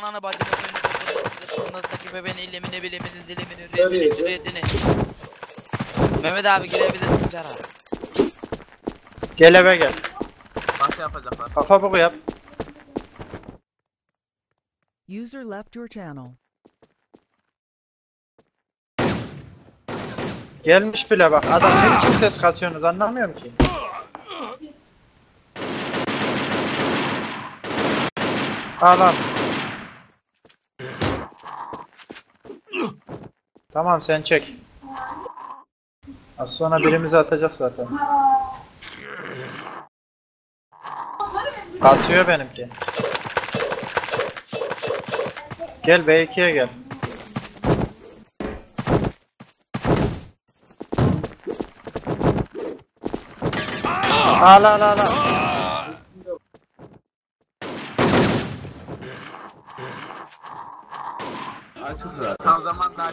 ananı bacını sonundaki bebeğini illemini bilemini dilimini redini cüretini. Mehmet abi girebilirsin cara. Gel eve gel. Nasıl yapacaklar? Kafa boku yap. User left your channel. Gelmiş bile bak. Adam ne biçim ses kasıyorsunuz anlamıyorum ki. Al Tamam sen çek. Az sonra birimizi atacak zaten. Kasıyor benimki. Gel B2'ye gel. Al al al al. Tam zaman daha